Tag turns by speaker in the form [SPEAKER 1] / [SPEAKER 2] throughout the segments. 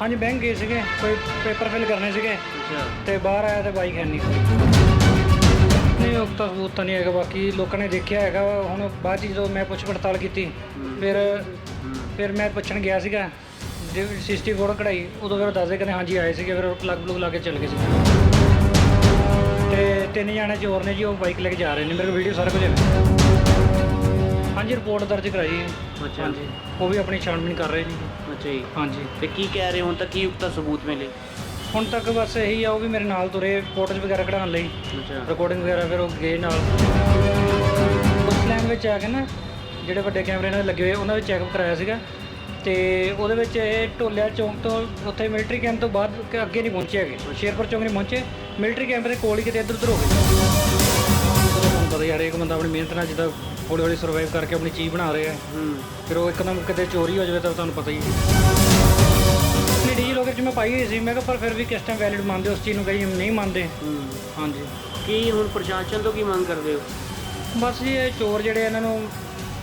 [SPEAKER 1] ਹਾਂਜੀ ਬੈਂਕ ਗਏ ਸੀਗੇ ਕੋਈ ਪੇਪਰ ਫਿਲ ਕਰਨੇ ਸੀਗੇ।
[SPEAKER 2] ਅੱਛਾ।
[SPEAKER 1] ਤੇ ਬਾਹਰ ਆਇਆ ਤੇ ਬਾਈਕ ਹੈ ਨਹੀਂ ਨਹੀਂ ਉਹ ਤਾਂ ਸਬੂਤ ਤਾਂ ਨਹੀਂ ਹੈਗਾ ਬਾਕੀ ਲੋਕਾਂ ਨੇ ਦੇਖਿਆ ਹੈਗਾ ਵਾ। ਹੁਣ ਬਾਅਦ 'ਚ ਜਦੋਂ ਮੈਂ ਪੁੱਛ ਪੜਤਾਲ ਕੀਤੀ ਫਿਰ ਫਿਰ ਮੈਂ ਪੁੱਛਣ ਗਿਆ ਸੀਗਾ ਜੇ ਸਿਸਟੀ ਫੋਟੋ ਕਢਾਈ ਉਦੋਂ ਫਿਰ ਦੱਸਦੇ ਕਹਿੰਦੇ ਹਾਂਜੀ ਆਏ ਸੀਗੇ ਫਿਰ ਉਹ ਪਲੱਗ ਪਲੁੱਗ ਲਾ ਕੇ ਚੱਲ ਗਏ ਸੀ ਤੇ ਤਿੰਨ ਜਾਣੇ ਚੋਰ ਨੇ ਜੀ ਉਹ ਬਾਈਕ ਲੈ ਕੇ ਜਾ ਰਹੇ ਨੇ ਮੇਰੇ ਕੋਲ ਵੀਡੀਓ ਸਾਰਾ ਕੁਝ ਹੈ। ਹਾਂਜੀ ਰਿਪੋਰਟ ਦਰਜ ਕਰਾਈ ਹੈ।
[SPEAKER 2] ਅੱਛਾ।
[SPEAKER 1] ਹਾਂਜੀ ਉਹ ਵੀ ਆਪਣੀ ਛਾਣਬੀਣ ਕਰ ਰਹੇ ਜੀ
[SPEAKER 2] ਅੱਛਾ ਜੀ।
[SPEAKER 1] ਹਾਂਜੀ।
[SPEAKER 2] ਤੇ ਕੀ ਕਹਿ ਰਹੇ ਹੋ? ਹੁਣ ਤੱਕ ਕੀ ਉਕਤਾ ਸਬੂਤ ਮਿਲੇ?
[SPEAKER 1] ਹੁਣ ਤੱਕ ਬਸ ਇਹੀ ਆ ਉਹ ਵੀ ਮੇਰੇ ਨਾਲ ਤੁਰੇ ਫੋਟੋਜ਼ ਵਗੈਰਾ ਕਢਾਉਣ ਲਈ।
[SPEAKER 2] ਅੱਛਾ।
[SPEAKER 1] ਰਿਕਾਰਡਿੰਗ ਵਗੈਰਾ ਫਿਰ ਉਹ ਗਏ ਨਾਲ। ਉਸ ਲਾਈਨ ਵਿੱਚ ਆ ਕੇ ਨਾ ਜਿਹੜੇ ਵੱਡੇ ਕੈਮਰੇ ਨਾਲ ਲੱਗੇ ਹੋਏ ਉਹਨਾਂ ਵਿੱਚ ਚੈੱਕਅਪ ਕਰਾਇਆ ਸੀਗਾ। ਤੇ ਉਹਦੇ ਵਿੱਚ ਇਹ ਢੋਲਿਆ ਚੌਂਕ ਤੋਂ ਉੱਥੇ ਮਿਲਟਰੀ ਕੈਂਪ ਤੋਂ ਬਾਅਦ ਅੱਗੇ ਨਹੀਂ ਪਹੁੰਚੇ ਹੈਗੇ। ਸ਼ੇਰਪੁਰ ਚੌਂਕ ਨਹੀਂ ਪਹੁੰਚੇ। ਮਿਲਟਰੀ ਕੈਂਪ ਦੇ ਕੋਲ ਹੀ ਕਿਤੇ ਇੱਧਰ ਉੱਧਰ ਹੋ ਗਏ। ਤੁਹਾਨੂੰ ਪਤਾ ਯਾਰ ਇੱਕ ਬੰਦਾ ਆਪਣੀ ਮਿਹਨਤ ਨਾਲ ਜਿੱਦਾਂ ਹੌਲੀ ਹੌਲੀ ਸਰਵਾਈਵ ਕਰਕੇ ਆਪਣੀ ਚੀਜ਼ ਬਣਾ ਰਿਹਾ ਹੈ।
[SPEAKER 2] ਹੂੰ।
[SPEAKER 1] ਫਿਰ ਉਹ ਇੱਕਦਮ ਕਿਤੇ ਚੋਰੀ ਹੋ ਜਾਵੇ ਤਾਂ ਤੁਹਾਨੂੰ ਪਤਾ ਹੀ ਹੈ। ਨਹੀਂ ਡੀ ਲੋਕਰ ਚ ਮੈਂ ਪਾਈ ਹੋਈ ਸੀ ਮੈਂ ਕਿਹਾ ਪਰ ਫਿਰ ਵੀ ਕਿਸ ਟਾਈਮ ਵੈਲਿਡ ਮੰਨਦੇ ਉਸ ਚੀਜ਼ ਨੂੰ ਕਈ ਨਹੀਂ ਮੰਨਦੇ।
[SPEAKER 2] ਹੂੰ।
[SPEAKER 1] ਹਾਂਜੀ।
[SPEAKER 2] ਕੀ ਹੁਣ ਪ੍ਰਸ਼ਾਸਨ ਤੋਂ ਕੀ ਮੰਗ ਕਰਦੇ ਹੋ?
[SPEAKER 1] ਬਸ ਜੀ ਇਹ ਚੋਰ ਜਿਹੜੇ ਇਹਨਾਂ ਨੂੰ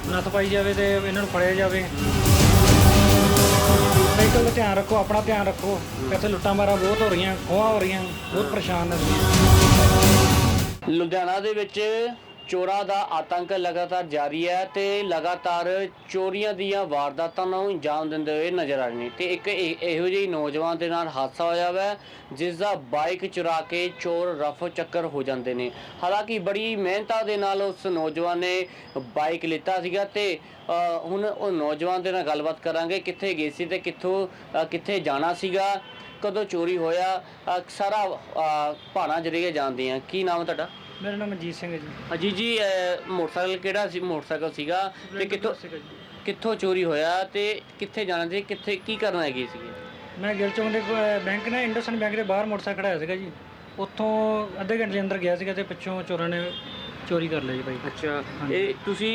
[SPEAKER 1] ਨੱਥ ਪਾਈ ਜਾਵੇ ਤੇ ਇਹਨਾਂ ਨੂੰ ਫੜਿਆ ਜਾਵੇ। ਸਾਈਕਲ ਦਾ ਧਿਆਨ ਰੱਖੋ ਆਪਣਾ ਧਿਆਨ ਰੱਖੋ। ਇੱਥੇ ਲੁੱਟਾਂ ਮਾਰਾਂ ਬਹੁਤ ਹੋ ਰਹੀਆਂ ਖੋਹਾਂ ਹੋ ਰਹੀਆਂ ਬਹੁਤ ਪਰੇਸ਼ਾਨ ਨੇ
[SPEAKER 2] ਲੁਧਿਆਣਾ ਦੇ ਵਿੱਚ ਚੋਰਾਂ ਦਾ ਆਤੰਕ ਲਗਾਤਾਰ ਜਾਰੀ ਹੈ ਤੇ ਲਗਾਤਾਰ ਚੋਰੀਆਂ ਦੀਆਂ ਵਾਰਦਾਤਾਂ ਨੂੰ ਅੰਜਾਮ ਦਿੰਦੇ ਹੋਏ ਨਜ਼ਰ ਆ ਰਹੇ ਨੇ। ਤੇ ਇੱਕ ਇਹ- ਇਹੋ ਜਿਹੀ ਨੌਜਵਾਨ ਦੇ ਨਾਲ ਹਾਦਸਾ ਹੋਇਆ ਹੈ ਜਿਸ ਦਾ ਬਾਈਕ ਚੁਰਾ ਕੇ ਚੋਰ ਰਫ ਚੱਕਰ ਹੋ ਜਾਂਦੇ ਨੇ। ਹਾਲਾਂਕਿ ਬੜੀ ਮਿਹਨਤਾਂ ਦੇ ਨਾਲ ਉਸ ਨੌਜਵਾਨ ਨੇ ਬਾਈਕ ਲਿੱਤਾ ਸੀਗਾ ਤੇ ਹੁਣ ਉਹ ਨੌਜਵਾਨ ਦੇ ਨਾਲ ਗੱਲਬਾਤ ਕਰਾਂਗੇ, ਕਿੱਥੇ ਗਏ ਸੀ ਤੇ ਕਿੱਥੋਂ ਕਿੱਥੇ ਜਾਣਾ ਸੀਗਾ। ਕਦੋਂ ਚੋਰੀ ਹੋਇਆ? ਅ, ਸਾਰਾ ਭਾਣਾ ਜਰੀਏ ਜਾਣਦੇ ਆ। ਕੀ ਨਾਮ ਹੈ ਤੁਹਾਡਾ?
[SPEAKER 1] ਮੇਰਾ ਨਾਮ ਮਨਜੀਤ ਸਿੰਘ ਹੈ ਜੀ।
[SPEAKER 2] ਅਜੀ ਜੀ ਮੋਟਰਸਾਈਕਲ ਕਿਹੜਾ ਸੀ? ਮੋਟਰਸਾਈਕਲ ਸੀਗਾ ਤੇ ਕਿੱਥੋਂ
[SPEAKER 1] ਸੀਗਾ ਜੀ।
[SPEAKER 2] ਕਿੱਥੋਂ ਚੋਰੀ ਹੋਇਆ ਤੇ ਕਿੱਥੇ ਜਾਣਾ ਸੀ? ਕਿੱਥੇ ਕੀ ਕਰਨ ਹੈਗੀ ਸੀ
[SPEAKER 1] ਮੈਂ ਗਿਲ ਚੌਂਕ ਦੇ ਬੈਂਕ ਨੇ ਇੰਡਸਨ ਬੈਂਕ ਦੇ ਬਾਹਰ ਮੋਟਰਸਾਈਕਲ ਖੜਾਇਆ ਸੀਗਾ ਜੀ। ਉੱਥੋਂ ਅੱਧੇ ਘੰਟੇ ਦੇ ਅੰਦਰ ਗਿਆ ਸੀਗਾ ਤੇ ਪਿੱਛੋਂ ਚੋਰਾਂ ਨੇ ਚੋਰੀ ਕਰ ਲਈ ਜੀ ਬਾਈਕ
[SPEAKER 2] ਅੱਛਾ। ਇਹ ਤੁਸੀਂ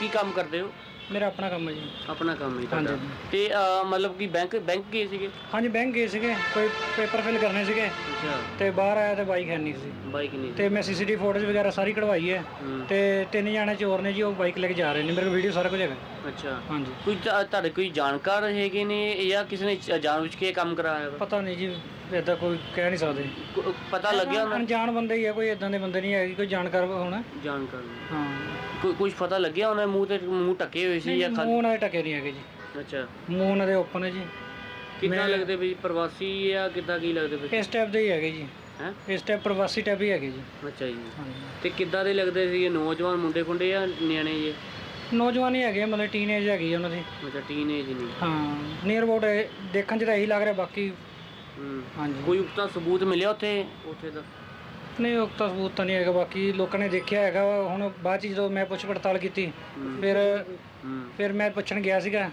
[SPEAKER 2] ਕੀ ਕੰਮ ਕਰਦੇ ਹੋ?
[SPEAKER 1] ਮੇਰਾ ਆਪਣਾ ਕੰਮ ਹੈ ਜੀ।
[SPEAKER 2] ਆਪਣਾ ਕੰਮ ਹੀ ਤੁਹਾਡਾ
[SPEAKER 1] ਹਾਂਜੀ।
[SPEAKER 2] ਤੇ ਅਹ, ਮਤਲਬ ਕਿ ਬੈਂਕ ਬੈਂਕ ਗਏ ਸੀਗੇ?
[SPEAKER 1] ਹਾਂਜੀ ਬੈਂਕ ਗਏ ਸੀਗੇ। ਕੋਈ ਪੇਪਰ ਫਿਲ ਕਰਨੇ ਸੀਗੇ।
[SPEAKER 2] ਅੱਛਾ।
[SPEAKER 1] ਤੇ ਬਾਹਰ ਆਇਆ ਤੇ ਬਾਈਕ ਹੈ ਨਹੀਂ ਸੀ।
[SPEAKER 2] ਬਾਈਕ ਨਹੀਂ
[SPEAKER 1] ਤੇ ਮੈਂ ਸੀਸੀਟੀਵੀ ਫੋਟੋਜ਼ ਵਗੈਰਾ ਸਾਰੀ ਕਢਵਾਈ ਹੈ।
[SPEAKER 2] ਹੂੰ,
[SPEAKER 1] ਤੇ ਤਿੰਨ ਜਾਣੇ ਚੋਰ ਨੇ ਜੀ ਉਹ ਬਾਈਕ ਲੈ ਕੇ ਜਾ ਰਹੇ ਨੇ। ਮੇਰੇ ਕੋਲ ਵੀਡੀਓ ਸਾਰਾ ਕੁਝ ਹੈਗਾ।
[SPEAKER 2] ਅੱਛਾ।
[SPEAKER 1] ਹਾਂਜੀ।
[SPEAKER 2] ਕੋਈ ਤੁਹਾ- ਤੁਹਾਡੇ ਕੋਈ ਜਾਣਕਾਰ ਹੈਗੇ ਨੇ ਜਾਂ ਕਿਸੇ ਨੇ ਚ- ਜਾਣਬੁੱਝ ਕੇ ਇਹ ਕੰਮ ਕਰਾਇਆ ਵਾ?
[SPEAKER 1] ਪਤਾ ਨਹੀਂ ਜੀ ਇਦਾਂ ਕੋਈ ਕਹਿ ਨਹੀਂ ਸਕਦੇ।
[SPEAKER 2] ਕੋ- ਪਤਾ ਲੱਗਿਆ ਉਹਨਾਂ
[SPEAKER 1] ਅਣਜਾਣ ਬੰਦੇ ਹੀ ਆ ਕੋਈ ਇਦਾਂ ਦੇ ਬੰਦੇ ਨਹੀਂ ਹੈਗੇ ਕੋਈ ਜਾਣਕਾਰ ਹੋਣਾ।
[SPEAKER 2] ਜਾਣਕਾਰ।
[SPEAKER 1] ਹਾਂ।
[SPEAKER 2] ਕੋਈ ਕੁਝ ਪਤਾ ਲੱਗਿਆ ਉਹਨਾਂ ਮੂੰਹ ਤੇ ਮੂੰਹ ਟੱਕੇ ਹੋਏ ਸੀ ਜਾਂ
[SPEAKER 1] ਮੂੰਹ
[SPEAKER 2] ਖਾਲੀ
[SPEAKER 1] ਉਹਨਾਂ ਦੇ ਟਕੇ ਨਹੀਂ ਹੈਗੇ ਜੀ।
[SPEAKER 2] ਅੱਛਾ।
[SPEAKER 1] ਮੂੰਹ ਉਹਨਾਂ ਦੇ ਓਪਨ ਹੈ ਜੀ।
[SPEAKER 2] ਕਿੱਦਾਂ
[SPEAKER 1] ਮੈਂ-
[SPEAKER 2] ਲੱਗਦੇ ਵੀ ਪ੍ਰਵਾਸੀ ਜਾਂ ਕਿੱਦਾਂ ਕੀ ਲੱਗਦੇ ਪਏ
[SPEAKER 1] ਇਸ ਟਾਈਪ ਦੇ ਹੀ ਹੈਗੇ ਜੀ।
[SPEAKER 2] ਹੈ?
[SPEAKER 1] ਇਸ ਟਾਈਪ ਪ੍ਰਵਾਸੀ ਟਾਈਪ ਹੀ ਹੈਗੇ ਜੀ।
[SPEAKER 2] ਅੱਛਾ ਜੀ।
[SPEAKER 1] ਹਾਂਜੀ।
[SPEAKER 2] ਤੇ ਕਿੱਦਾਂ ਦੇ ਲੱਗਦੇ ਸੀ ਨੌਜਵਾਨ ਮੁੰਡੇ ਖੁੰਡੇ ਜਾਂ ਨਿਆਣੇ ਜੀ?
[SPEAKER 1] ਨੌਜਵਾਨ ਹੀ ਹੈਗੇ ਮਤਲਬ ਟੀਨੇਜ ਹੈਗੀ ਉਹਨਾਂ ਦੀ।
[SPEAKER 2] ਅੱਛਾ ਟੀਨੇਜ ਨਹੀਂ
[SPEAKER 1] ਹਾਂ ਨੀਅਰ ਅਬਾਊਟ ਦੇਖਣ 'ਚ ਤਾਂ ਇਹੀ ਲੱਗ ਰਿਹਾ ਬਾਕੀ
[SPEAKER 2] ਹੂੰ
[SPEAKER 1] ਹਾਂਜੀ।
[SPEAKER 2] ਕੋਈ ਉਕਤਾ ਸਬੂਤ ਮਿਲਿਆ ਉੱਥੇ? ਉੱਥੇ ਦਾ
[SPEAKER 1] ਨਹੀਂ ਉਹ ਤਾਂ ਸਬੂਤ ਤਾਂ ਨਹੀਂ ਹੈਗਾ ਬਾਕੀ ਲੋਕਾਂ ਨੇ ਦੇਖਿਆ ਹੈਗਾ ਵਾ। ਹੁਣ ਬਾਅਦ 'ਚ ਜਦੋਂ ਮੈਂ ਪੁੱਛ ਪੜਤਾਲ ਕੀਤੀ
[SPEAKER 2] ਹੂੰ।
[SPEAKER 1] ਫਿਰ
[SPEAKER 2] ਹੂੰ।
[SPEAKER 1] ਫਿਰ ਮੈਂ ਪੁੱਛਣ ਗਿਆ ਸੀਗਾ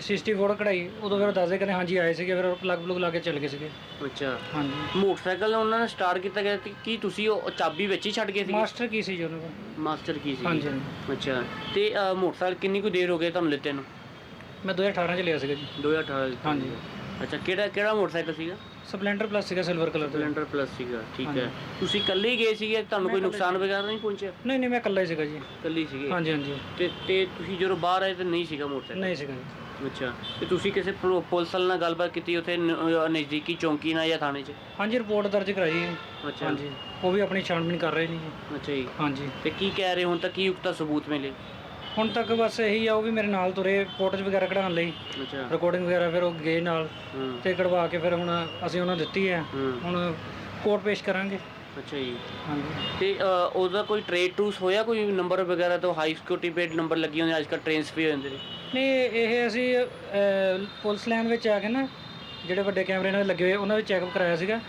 [SPEAKER 1] ਸਿਸਟੀ ਫੋਟੋ ਕਢਾਈ ਉਦੋਂ ਫਿਰ ਉਹ ਦੱਸਦੇ ਕਹਿੰਦੇ ਹਾਂਜੀ ਆਏ ਸੀਗੇ ਫਿਰ ਪਲੱਗ ਪਲੁੱਗ ਲਾ ਕੇ ਚੱਲ ਗਏ ਸੀਗੇ।
[SPEAKER 2] ਅੱਛਾ।
[SPEAKER 1] ਹਾਂਜੀ।
[SPEAKER 2] ਮੋਟਰਸਾਈਕਲ ਉਹਨਾਂ ਨੇ ਸਟਾਰਟ ਕੀਤਾ ਗਿਆ ਸੀ ਕੀ ਤੁਸੀਂ ਉਹ ਚਾਬੀ ਵਿੱਚ ਹੀ ਛੱਡ ਗਏ ਸੀ
[SPEAKER 1] ਮਾਸਟਰ ਕੀ ਸੀ ਜੀ ਉਹਨਾਂ ਕੋਲ?
[SPEAKER 2] ਮਾਸਟਰ ਕੀ ਸੀ?
[SPEAKER 1] ਹਾਂਜੀ।
[SPEAKER 2] ਅੱਛਾ। ਤੇ ਮੋਟਰਸਾਈਕਲ ਕਿੰਨੀ ਕੁ ਦੇਰ ਹੋ ਗਈ ਤੁਹਾਨੂੰ ਲਿੱਤੇ ਨੂੰ?
[SPEAKER 1] ਮੈਂ 2018 'ਚ ਲਿਆ ਸੀਗਾ ਜੀ।
[SPEAKER 2] 2018 ਚ।
[SPEAKER 1] ਹਾਂਜੀ।
[SPEAKER 2] ਅੱਛਾ ਕਿਹੜਾ ਕਿਹੜਾ ਮੋਟਰਸਾਈਕਲ ਸੀਗਾ?
[SPEAKER 1] ਸਪਲੈਂਡਰ ਪਲੱਸ ਸੀਗਾ ਸਿਲਵਰ ਕਲਰ ਦਾ।
[SPEAKER 2] ਸਪਲੈਂਡਰ ਪਲੱਸ ਸੀਗਾ ਠੀਕ ਹੈ।
[SPEAKER 1] ਹਾਂਜੀ।
[SPEAKER 2] ਤੁਸੀਂ ਇਕੱਲੇ ਹੀ ਗਏ ਸੀਗੇ? ਤੁਹਾਨੂੰ ਕੋਈ ਨੁਕਸਾਨ ਵਗੈਰਾ ਨਹੀਂ ਪਹੁੰਚਿਆ?
[SPEAKER 1] ਨਹੀਂ ਨਹੀਂ ਮੈਂ ਇਕੱਲਾ ਹੀ ਸੀਗਾ ਜੀ।
[SPEAKER 2] ਇਕੱਲੇ ਹੀ ਸੀਗੇ?
[SPEAKER 1] ਹਾਂਜੀ ਹਾਂਜੀ।
[SPEAKER 2] ਤੇ ਤੇ ਤੁਸੀਂ ਜਦੋਂ ਬਾਹਰ ਆਏ ਤਾਂ ਨਹੀਂ ਸੀਗਾ ਮੋਟਰਸਾਈਕਲ?
[SPEAKER 1] ਨਹੀਂ ਸੀਗਾ ਜੀ।
[SPEAKER 2] ਅੱਛਾ। ਤੇ ਤੁਸੀਂ ਕਿਸੇ ਪੁਲਿਸ ਵਾਲੇ ਨਾਲ ਗੱਲਬਾਤ ਕੀਤੀ ਉੱਥੇ ਨ- ਅਹ ਨਜ਼ਦੀਕੀ ਚੌਂਕੀ ਨਾਲ ਜਾਂ ਥਾਣੇ 'ਚ?
[SPEAKER 1] ਹਾਂਜੀ ਰਿਪੋਰਟ ਦਰਜ ਕਰਾਈ ਹੈ।
[SPEAKER 2] ਅੱਛਾ।
[SPEAKER 1] ਹਾਂਜੀ। ਉਹ ਵੀ ਆਪਣੀ ਛਾਣਬੀਣ ਕਰ ਰਹੇ ਨੇ ਜੀ।
[SPEAKER 2] ਅੱਛਾ ਜੀ।
[SPEAKER 1] ਹਾਂਜੀ।
[SPEAKER 2] ਤੇ ਕੀ ਕਹਿ ਰਹੇ ਹੁਣ ਤੱਕ ਕੀ ਉਕਤਾ ਸਬੂਤ ਮਿਲੇ?
[SPEAKER 1] ਹੁਣ ਤੱਕ ਬਸ ਇਹੀ ਆ ਉਹ ਵੀ ਮੇਰੇ ਨਾਲ ਤੁਰੇ ਫੋਟੋਜ਼ ਵਗੈਰਾ ਕਢਾਉਣ ਲਈ।
[SPEAKER 2] ਅੱਛਾ।
[SPEAKER 1] ਰਿਕਾਰਡਿੰਗ ਵਗੈਰਾ ਫਿਰ ਉਹ ਗਏ ਨਾਲ
[SPEAKER 2] ਹੂੰ।
[SPEAKER 1] ਤੇ ਕਢਵਾ ਕੇ ਫਿਰ ਹੁਣ ਅਸੀਂ ਉਹਨਾਂ ਨੂੰ ਦਿੱਤੀ ਹੈ।
[SPEAKER 2] ਹੂੰ।
[SPEAKER 1] ਹੁਣ ਕੋਰਟ ਪੇਸ਼ ਕਰਾਂਗੇ।
[SPEAKER 2] ਅੱਛਾ ਜੀ।
[SPEAKER 1] ਹਾਂਜੀ।
[SPEAKER 2] ਤੇ ਉਹਦਾ ਕੋਈ ਟ੍ਰੇਡ ਟੂਸ ਹੋਇਆ? ਕੋਈ ਨੰਬਰ ਵਗੈਰਾ ਤੋਂ ਹਾਈ ਸਿਕਿਉਰਿਟੀ ਪੇਡ ਨੰਬਰ ਲੱਗੀ ਹੁੰਦੇ ਅੱਜ ਕੱਲ੍ਹ ਟ੍ਰੇਨਸ ਵੀ ਹੋ ਜਾਂਦੇ ਨੇ?
[SPEAKER 1] ਨਹੀਂ ਇਹ ਅਸੀਂ ਅਹ, ਪੁਲਿਸ ਲਾਈਨ ਵਿੱਚ ਆ ਕੇ ਨਾ ਜਿਹੜੇ ਵੱਡੇ ਕੈਮਰੇ ਨਾਲ ਲੱਗੇ ਹੋਏ ਉਹਨਾਂ ਵਿੱਚ ਚੈੱਕਅਪ ਕਰਾਇਆ ਸੀਗਾ।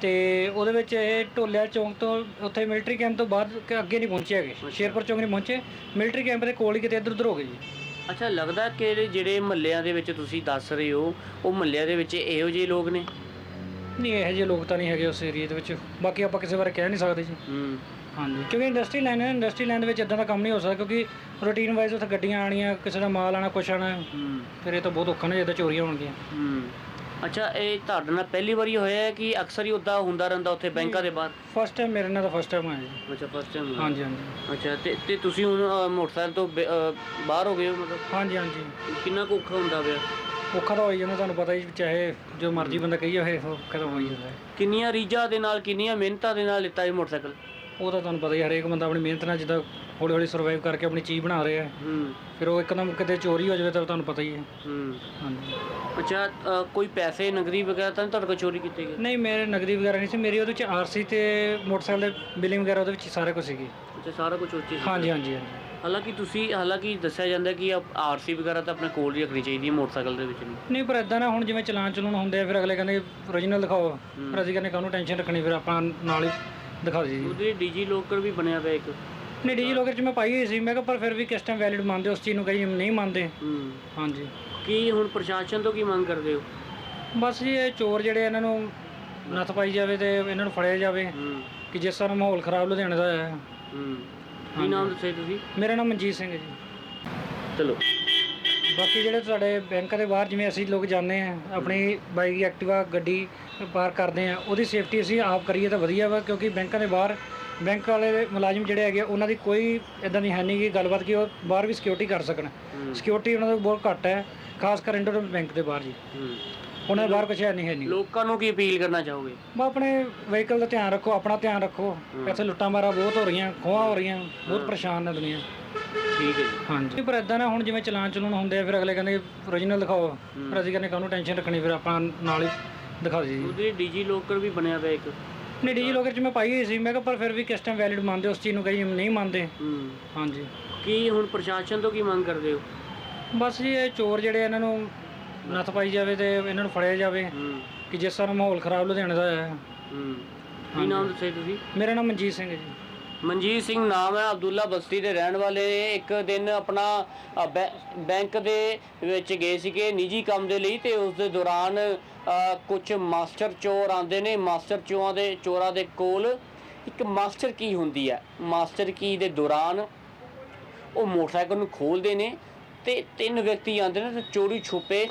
[SPEAKER 1] ਤੇ ਉਹਦੇ ਵਿੱਚ ਇਹ ਢੋਲਿਆ ਚੌਂਕ ਤੋਂ ਉੱਥੇ ਮਿਲਟਰੀ ਕੈਂਪ ਤੋਂ ਬਾਅਦ ਕ- ਅੱਗੇ ਨਹੀਂ ਪਹੁੰਚੇ ਹੈਗੇ। ਸ਼ੇਰਪੁਰ ਚੌਂਕ ਨਹੀਂ ਪਹੁੰਚੇ। ਮਿਲਟਰੀ ਕੈਂਪ ਦੇ ਕੋਲ ਹੀ ਕਿਤੇ ਇੱਧਰ ਉੱਧਰ ਹੋ ਗਏ ਜੀ।
[SPEAKER 2] ਅੱਛਾ ਲੱਗਦਾ ਕਿ ਜਿਹੜੇ ਮਹੱਲਿਆਂ ਦੇ ਵਿੱਚ ਤੁਸੀਂ ਦੱਸ ਰਹੇ ਹੋ ਉਹ ਮਹੱਲਿਆਂ ਦੇ ਵਿੱਚ ਇਹੋ ਜਿਹੇ ਲੋਕ ਨੇ?
[SPEAKER 1] ਨਹੀਂ ਇਹੋ ਜਿਹੇ ਲੋਕ ਤਾਂ ਨਹੀਂ ਹੈਗੇ ਉਸ ਏਰੀਏ ਦੇ ਵਿੱਚ। ਬਾਕੀ ਆਪਾਂ ਕਿਸੇ ਬਾਰੇ ਕਹਿ ਨਹੀਂ ਸਕਦੇ ਜੀ।
[SPEAKER 2] ਹੂੰ।
[SPEAKER 1] ਹਾਂਜੀ। ਕਿਉਂਕਿ ਇੰਡਸਟਰੀ ਲਾਈਨ ਹੈ ਇੰਡਸਟਰੀ ਲਾਈਨ ਦੇ ਵਿੱਚ ਇਦਾਂ ਦਾ ਕੰਮ ਨਹੀਂ ਹੋ ਸਕਦਾ ਕਿਉਂਕਿ ਰੂਟੀਨ ਵਾਈਜ਼ ਉੱਥੇ ਗੱਡੀਆਂ ਆਣੀਆਂ ਕਿਸੇ ਦਾ ਮਾਲ ਆਣਾ ਕੁਛ ਆਣਾ
[SPEAKER 2] ਹੂੰ।
[SPEAKER 1] ਫਿਰ ਇਹ ਤਾਂ ਬਹੁਤ ਔਖਾ ਨਾ ਜਿੱਦਾਂ ਚੋਰੀਆਂ ਹੋਣਗੀਆਂ।
[SPEAKER 2] ਹੂੰ। ਅੱਛਾ ਇਹ ਤੁਹਾਡੇ ਨਾਲ ਪਹਿਲੀ ਵਾਰੀ ਹੋਇਆ ਹੈ ਕਿ ਅਕਸਰ ਹੀ ਉਦਾਂ ਹੁੰਦਾ ਰਹਿੰਦਾ ਉੱਥੇ ਬੈਂਕਾਂ ਦੇ ਬਾਹਰ?
[SPEAKER 1] ਫਸਟ ਟਾਈਮ ਮੇਰੇ ਨਾਲ ਤਾਂ ਫਸਟ ਟਾਈਮ ਆਇਆ ਜੀ।
[SPEAKER 2] ਅੱਛਾ ਫਸਟ ਟਾਈਮ
[SPEAKER 1] ਹਾਂਜੀ ਹਾਂਜੀ।
[SPEAKER 2] ਅੱਛਾ ਤੇ ਤੇ ਤੁਸੀਂ ਹੁਣ ਅਹ, ਮੋਟਰਸਾਈਕਲ ਤੋਂ ਬੇ- ਅਹ, ਬਾਹਰ ਹੋ ਗਏ ਹੋ ਮਤਲਬ?
[SPEAKER 1] ਹਾਂਜੀ ਹਾਂਜੀ।
[SPEAKER 2] ਕਿੰਨਾ ਕੁ ਔਖਾ ਹੁੰਦਾ ਪਿਆ?
[SPEAKER 1] ਔਖਾ ਤਾਂ ਹੋ ਹੀ ਜਾਂਦਾ ਤੁਹਾਨੂੰ ਪਤਾ ਹੀ ਚਾਹੇ ਜੋ ਮਰਜ਼ੀ ਬੰਦਾ ਕਹੀ ਜਾਵੇ ਔਖਾ ਤਾਂ ਹੋ ਹੀ ਜਾਂਦਾ। ਹੈ।
[SPEAKER 2] ਕਿੰਨੀਆਂ ਰੀਝਾਂ ਦੇ ਨਾਲ ਕਿੰਨੀਆਂ ਮਿਹਨਤਾਂ ਦੇ ਨਾਲ ਲਿੱਤਾ ਇਹ ਮੋਟਰਸਾਈਕਲ?
[SPEAKER 1] ਉਹ ਤਾਂ ਤੁਹਾਨੂੰ ਪਤਾ ਹੀ ਹੈ, ਹਰੇਕ ਬੰਦਾ ਆਪਣੀ ਮਿਹਨਤ ਨਾਲ ਜਿੱਦਾਂ ਹੌਲੀ ਹੌਲੀ ਸਰਵਾਈਵ ਕਰਕੇ ਆਪਣੀ ਚੀਜ਼ ਬਣਾ ਰਿਹਾ ਹੈ
[SPEAKER 2] ਹੂੰ।
[SPEAKER 1] ਫਿਰ ਉਹ ਇੱਕਦਮ ਕਿਤੇ ਚੋਰੀ ਹੋ ਜਾਵੇ ਤਾਂ ਤੁਹਾਨੂੰ ਪਤਾ ਹੀ ਹੈ।
[SPEAKER 2] ਹੂੰ।
[SPEAKER 1] ਹਾਂਜੀ।
[SPEAKER 2] ਅੱਛਾ ਅ, ਕੋਈ ਪੈਸੇ ਨਗਦੀ ਵਗੈਰਾ ਤਾਂ ਨਹੀਂ ਤੁਹਾਡੇ ਕੋਲ ਚੋਰੀ ਕੀਤੇ ਗਏ?
[SPEAKER 1] ਨਹੀਂ ਮੇਰੇ ਨਗਦੀ ਵਗੈਰਾ ਨਹੀਂ ਸੀ। ਮੇਰੀ ਉਹਦੇ ਵਿੱਚ ਆਰਸੀ ਤੇ ਮੋਟਰਸਾਈਕਲ ਦੇ ਬਿਲਿੰਗ ਵਗੈਰਾ ਉਹਦੇ ਵਿੱਚ ਹੀ ਸਾਰਾ ਕੁਝ ਸੀਗੀ।
[SPEAKER 2] ਅੱਛਾ ਸਾਰਾ ਕੁਝ ਉੱਚੇ ਸੀ
[SPEAKER 1] ਹਾਂਜੀ ਹਾਂਜੀ ਹਾਂਜੀ।
[SPEAKER 2] ਹਾਲਾਂਕਿ ਤੁਸੀਂ ਹਾਲਾਂਕਿ ਦੱਸਿਆ ਜਾਂਦਾ ਕਿ ਆਰਸੀ ਵਗੈਰਾ ਤਾਂ ਆਪਣੇ ਕੋਲ ਹੀ ਰੱਖਣੀ ਚਾਹੀਦੀ ਹੈ ਮੋਟਰਸਾਈਕਲ ਦੇ ਵਿੱਚ ਨਹੀਂ
[SPEAKER 1] ਨਹੀਂ ਪਰ ਇਦਾਂ ਨਾ ਹੁਣ ਜਿਵੇਂ ਚਲਾਨ ਚਲੂਨ ਹੁੰਦੇ ਆ ਫਿਰ ਅਗਲੇ ਕਹਿੰਦੇ ਓਰੀਜਨਲ ਦਿਖਾਓ। ਫਿਰ ਅਸੀਂ ਕਹਿੰਦੇ ਕਾਹਨੂੰ ਟੈਨਸ਼ਨ ਰੱਖਣੀ ਫਿਰ ਆਪਾਂ ਨਾਲ ਹੀ ਦਿਖਾ ਦਈਏ।
[SPEAKER 2] ਉਹਦੇ ਡੀਜੀ ਲੋਕਰ ਵੀ ਬਣਿਆ ਪਿਆ ਇੱਕ।
[SPEAKER 1] ਨਹੀਂ ਡੀਜੀ ਲੋਕਰ ਚ ਮੈਂ ਪਾਈ ਹੋਈ ਸੀ। ਮੈਂ ਕਿਹਾ ਪਰ ਫਿਰ ਵੀ ਕਿਸ ਟਾਈਮ ਵੈਲਿਡ ਮੰਨਦੇ ਉਸ ਚੀਜ਼ ਨੂੰ ਕਈ ਨਹੀਂ ਮੰਨਦੇ।
[SPEAKER 2] ਹੂੰ।
[SPEAKER 1] ਹਾਂਜੀ।
[SPEAKER 2] ਕੀ ਹੁਣ ਪ੍ਰਸ਼ਾਸਨ ਤੋਂ ਕੀ ਮੰਗ ਕਰਦੇ ਹੋ?
[SPEAKER 1] ਬਸ ਜੀ ਇਹ ਚੋਰ ਜਿਹੜੇ ਇਹਨਾਂ ਨੂੰ ਨੱਥ ਪਾਈ ਜਾਵੇ ਤੇ ਇਹਨਾਂ ਨੂੰ ਫੜਿਆ ਜਾਵੇ।
[SPEAKER 2] ਹੂੰ।
[SPEAKER 1] ਕਿ ਜਿਸ ਤਰ੍ਹਾਂ ਮਾਹੌਲ ਖਰਾਬ ਲੁਧਿਆਣੇ ਦਾ ਹੈ।
[SPEAKER 2] ਹੂੰ। ਕੀ ਨਾਮ ਦੱਸਿਆ ਤੁਸੀਂ?
[SPEAKER 1] ਮੇਰਾ ਨਾਮ ਮਨਜੀਤ ਸਿੰਘ ਹੈ ਜੀ।
[SPEAKER 2] ਚਲੋ।
[SPEAKER 1] ਬਾਕੀ ਜਿਹੜੇ ਤੁਹਾਡੇ ਬੈਂਕ ਦੇ ਬਾਹਰ ਜਿਵੇਂ ਅਸੀਂ ਲੋਕ ਜਾਂਦੇ ਆ ਆਪਣੀ ਬਾਈਕ ਐਕਟਿਵਾ ਗੱਡੀ ਪਾਰਕ ਕਰਦੇ ਆ ਉਹਦੀ ਸੇਫਟੀ ਅਸੀਂ ਆਪ ਕਰੀਏ ਤਾਂ ਵਧੀਆ ਵਾ ਕਿਉਂਕਿ ਬੈਂਕਾਂ ਦੇ ਬਾਹਰ ਬੈਂਕ ਵਾਲੇ ਮੁਲਾਜ਼ਮ ਜਿਹੜੇ ਹੈਗੇ ਉਹਨਾਂ ਦੀ ਕੋਈ ਇਦਾਂ ਦੀ ਹੈ ਨਹੀਂ ਕਿ ਗੱਲਬਾਤ ਕਿ ਉਹ ਬਾਹਰ ਵੀ ਸਿਕਿਉਰਿਟੀ ਕਰ ਸਕਣ। ਸਿਕਿਉਰਿਟੀ ਉਹਨਾਂ ਦੀ ਬਹੁਤ ਘੱਟ ਹੈ ਖਾਸ ਕਰ ਇੰਡੋਰ ਬੈਂਕ ਦੇ ਬਾਹਰ ਜੀ। ਉਹਨਾਂ ਦੇ ਬਾਹਰ ਕੁਛ ਹੈ ਨਹੀਂ ਹੈ ਨਹੀਂ
[SPEAKER 2] ਲੋਕਾਂ ਨੂੰ ਕੀ ਅਪੀਲ ਕਰਨਾ ਚਾਹੋਗੇ?
[SPEAKER 1] ਬਸ ਆਪਣੇ ਵਹੀਕਲ ਦਾ ਧਿਆਨ ਰੱਖੋ ਆਪਣਾ ਧਿਆਨ ਰੱਖੋ। ਇੱਥੇ ਲੁੱਟਾਂ ਮਾਰਾ ਬਹੁਤ ਹੋ ਰਹੀਆਂ ਖੋਹਾਂ ਹੋ ਰਹੀਆਂ ਬਹੁਤ ਪਰੇਸ਼ਾਨ ਨੇ ਦੁਨੀਆ।
[SPEAKER 2] ਠੀਕ ਹੈ ਜੀ।
[SPEAKER 1] ਹਾਂਜੀ। ਪਰ ਇਦਾਂ ਨਾ ਹੁਣ ਜਿਵੇਂ ਚਲਾਨ ਚਲੂਨ ਹੁੰਦੇ ਆ ਫਿਰ ਅਗਲੇ ਕਹਿੰਦੇ ਓਰੀਜਨਲ ਦਿਖਾਓ। ਫਿਰ ਅਸੀਂ ਕਹਿੰਦੇ ਕਾਹਨੂੰ ਟੈਨਸ਼ਨ ਰੱਖਣੀ ਫਿਰ ਆਪਾਂ ਨਾਲ ਹੀ ਦਿਖਾ ਦਈਏ
[SPEAKER 2] ਉਹਦੇ ਡੀਜੀ ਲੋਕਰ ਵੀ ਬਣਿਆ ਪਿਆ ਇੱਕ।
[SPEAKER 1] ਨਹੀਂ ਡੀਜੀ ਲੋਕਰ ਚ ਮੈਂ ਪਾਈ ਹੋਈ ਸੀ। ਮੈਂ ਕਿਹਾ ਪਰ ਫਿਰ ਵੀ ਕਿਸ ਟਾਈਮ ਵੈਲਿਡ ਮੰਨਦੇ ਉਸ ਚੀਜ਼ ਨੂੰ ਕਈ ਨਹੀਂ ਮੰਨਦੇ।
[SPEAKER 2] ਹੂੰ।
[SPEAKER 1] ਹਾਂਜੀ।
[SPEAKER 2] ਕੀ ਹੁਣ ਪ੍ਰਸ਼ਾਸਨ ਤੋਂ ਕੀ ਮੰਗ ਕਰਦੇ ਹੋ?
[SPEAKER 1] ਬਸ ਜੀ ਇਹ ਚੋਰ ਜਿਹੜੇ ਇਹਨਾਂ ਨੂੰ ਨੱਥ ਪਾਈ ਜਾਵੇ ਤੇ ਇਹਨਾਂ ਨੂੰ ਫੜਿਆ ਜਾਵੇ।
[SPEAKER 2] ਹੂੰ।
[SPEAKER 1] ਕਿ ਜਿਸ ਤਰ੍ਹਾਂ ਮਾਹੌਲ ਖਰਾਬ ਲੁਧਿਆਣੇ ਦਾ ਹੈ।
[SPEAKER 2] ਹੂੰ। ਕੀ ਨਾਮ ਦੱਸਿਆ ਤੁਸੀਂ?
[SPEAKER 1] ਮੇਰਾ ਨਾਮ ਮਨਜੀਤ ਸਿੰਘ ਹੈ ਜੀ।
[SPEAKER 2] ਮਨਜੀਤ ਸਿੰਘ ਨਾਮ ਹੈ ਅਬਦੁੱਲਾ ਬਸਤੀ ਦੇ ਰਹਿਣ ਵਾਲੇ। ਇੱਕ ਦਿਨ ਆਪਣਾ ਅ, ਬੈਂਕ ਦੇ ਵਿੱਚ ਗਏ ਸੀਗੇ ਨਿੱਜੀ ਕੰਮ ਦੇ ਲਈ ਤੇ ਉਸ ਦੇ ਦੌਰਾਨ ਕੁਝ ਮਾਸਟਰ ਚੋਰ ਆਉਂਦੇ ਨੇ। ਮਾਸਟਰ ਚੋਰਾਂ ਦੇ ਚੋਰਾਂ ਦੇ ਕੋਲ ਇੱਕ ਮਾਸਟਰ ਕੀ ਹੁੰਦੀ ਹੈ? ਮਾਸਟਰ ਕੀ ਦੇ ਦੌਰਾਨ ਉਹ ਮੋਟਰਸਾਈਕਲ ਨੂੰ ਖੋਲਦੇ ਨੇ ਤੇ ਤਿੰਨ ਵਿਅਕਤੀ ਆਉਂਦੇ ਨੇ ਤੇ ਚੋਰੀ ਛੁਪੇ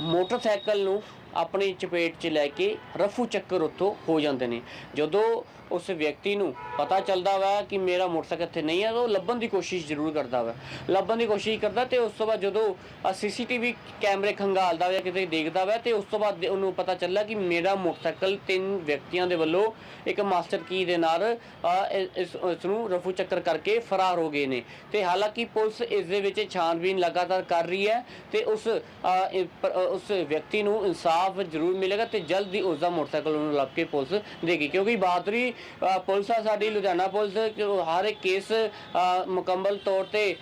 [SPEAKER 2] ਮੋਟਰਸਾਈਕਲ ਨੂੰ ਆਪਣੀ ਚਪੇਟ 'ਚ ਲੈ ਕੇ ਰਫੂ ਚੱਕਰ ਉੱਥੋਂ ਹੋ ਜਾਂਦੇ ਨੇ। ਜਦੋਂ ਉਸ ਵਿਅਕਤੀ ਨੂੰ ਪਤਾ ਚੱਲਦਾ ਵਾ ਕਿ ਮੇਰਾ ਮੋਟਰਸਾਈਕਲ ਇੱਥੇ ਨਹੀਂ ਹੈ ਉਹ ਲੱਭਣ ਦੀ ਕੋਸ਼ਿਸ਼ ਜ਼ਰੂਰ ਕਰਦਾ ਵਾ। ਲੱਭਣ ਦੀ ਕੋਸ਼ਿਸ਼ ਕਰਦਾ ਤੇ ਉਸ ਤੋਂ ਬਾਅਦ ਜਦੋਂ ਸੀਸੀਟੀਵੀ ਕੈਮਰੇ ਖੰਗਾਲਦਾ ਵਾ, ਕਿਤੇ ਦੇਖਦਾ ਵਾ, ਤੇ ਉਸ ਤੋਂ ਬਾਅਦ ਉਹਨੂੰ ਪਤਾ ਚੱਲਿਆ ਕਿ ਮੇਰਾ ਮੋਟਰਸਾਈਕਲ ਤਿੰਨ ਵਿਅਕਤੀਆਂ ਦੇ ਵੱਲੋਂ ਇੱਕ ਮਾਸਟਰ ਕੀ ਦੇ ਨਾਲ ਇਸ ਨੂੰ ਰਫੂ ਚੱਕਰ ਕਰਕੇ ਫਰਾਰ ਹੋ ਗਏ ਨੇ। ਤੇ ਹਾਲਾਂਕਿ ਪੁਲਿਸ ਇਸ ਦੇ ਵਿੱਚ ਛਾਣਬੀਨ ਲਗਾਤਾਰ ਕਰ ਰਹੀ ਹੈ ਤੇ ਉਸ ਉਸ ਵਿਅਕਤੀ ਨੂੰ ਇਨਸਾਫ ਜ਼ਰੂਰ ਮਿਲੇਗਾ ਤੇ ਜਲਦ ਹੀ ਉਸ ਦਾ ਮੋਟਰਸਾਈਕਲ ਉਹਨੂੰ ਲੱਭ ਕੇ ਪੁਲਿਸ ਦੇਗੀ। ਕਿਉਂਕਿ ਬਹਾਦਰੀ ਅ, ਪੁਲਿਸ ਆ ਸਾਡੀ ਲੁਧਿਆਣਾ ਪੁਲਿਸ ਕਿ ਹਰ ਇੱਕ ਕੇਸ ਅ, ਮੁਕੰਮਲ ਤੌਰ ਤੇ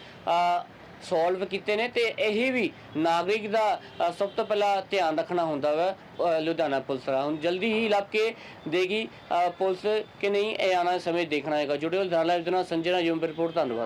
[SPEAKER 2] ਸੋਲਵ ਕੀਤੇ ਨੇ ਤੇ ਇਹ ਵੀ ਨਾਗਰਿਕ ਦਾ ਅ, ਸਭ ਤੋਂ ਪਹਿਲਾਂ ਧਿਆਨ ਰੱਖਣਾ ਹੁੰਦਾ ਵਾ ਅ, ਲੁਧਿਆਣਾ ਪੁਲਿਸ ਦਾ। ਹੁਣ ਜਲਦੀ ਹੀ ਲੱਭ ਕੇ ਦੇਗੀ ਅ, ਪੁਲਿਸ ਕਿ ਨਹੀਂ ਇਹ ਆਉਣ ਵਾਲੇ ਸਮੇਂ ਦੇਖਣਾ ਹੈਗਾ। ਜੁੜਿਓ ਲੁਧਿਆਣਾ ਲਾਈਵ ਦੇ ਨਾਲ। ਸੰਜੇ ਨਾਲ ਯੂਮ ਰਿਪੋਰਟ ਧੰਨਵਾਦ।